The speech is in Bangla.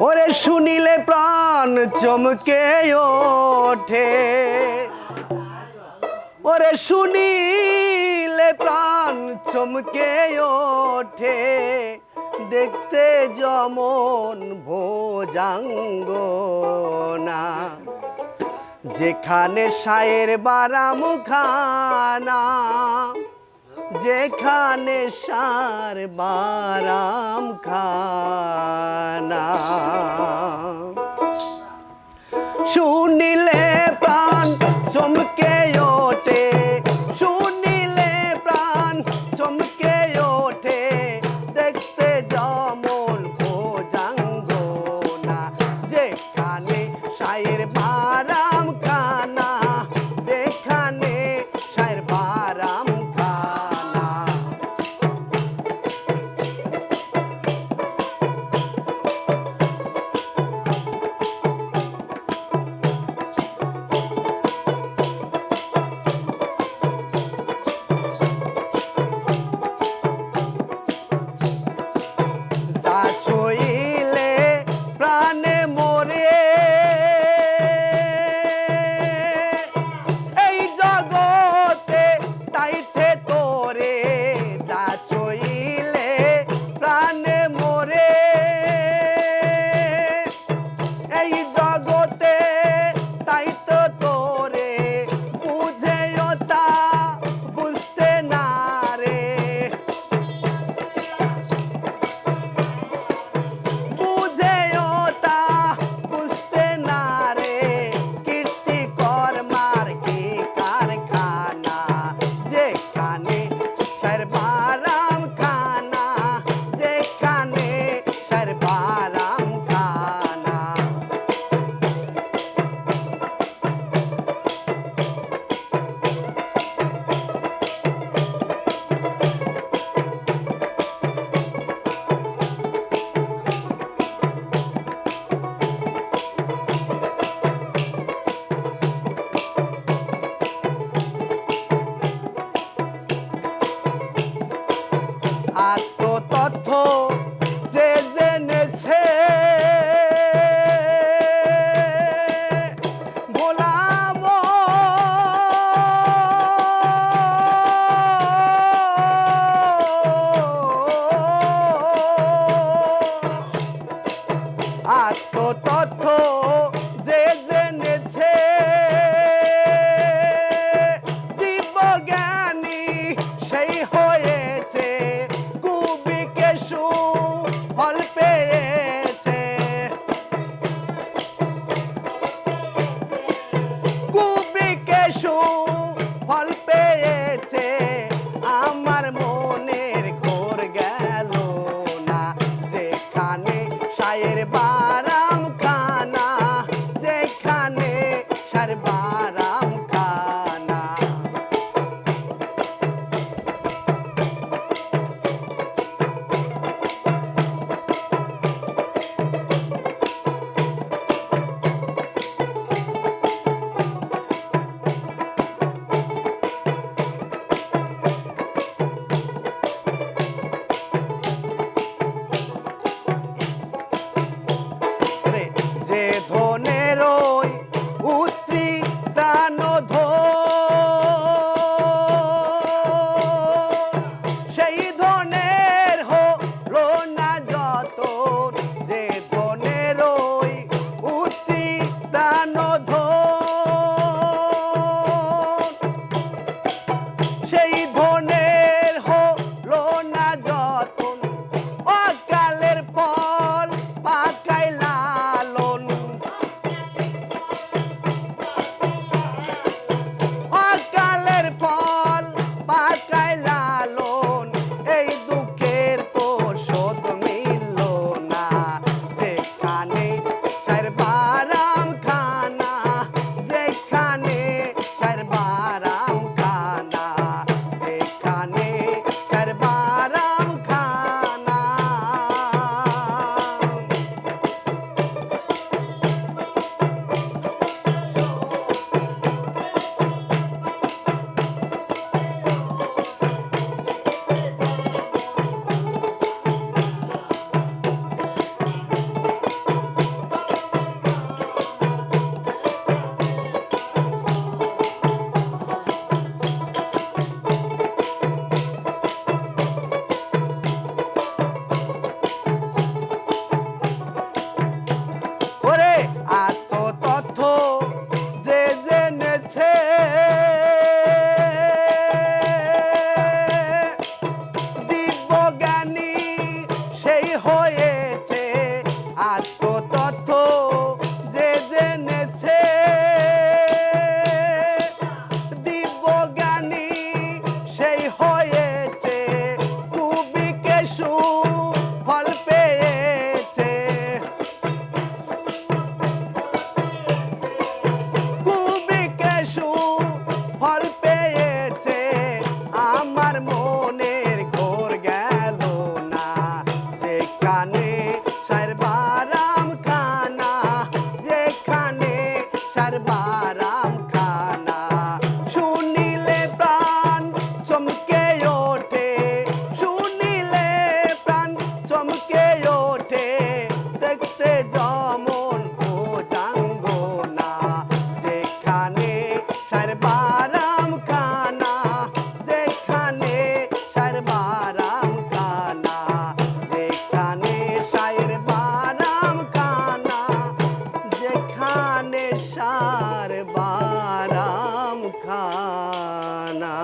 ওরে শুনিলে প্রাণ চমকে ওঠে। ওরে শুনিলে প্রাণ চমকে ওঠে। দেখতে যমন ভোজাঙ্গ না যেখানে সায়ের বারামুখানা যেখানে সার বারাম খানা। শুনিলে প্রাণ চমকে ও আত্মতথ্য Hey. হয়েছে। আত্মতথ্য যে জেনেছে ফল পেয়েছে। ফল পেয়েছে। আমার মনের যেখানে সার বারাম খানা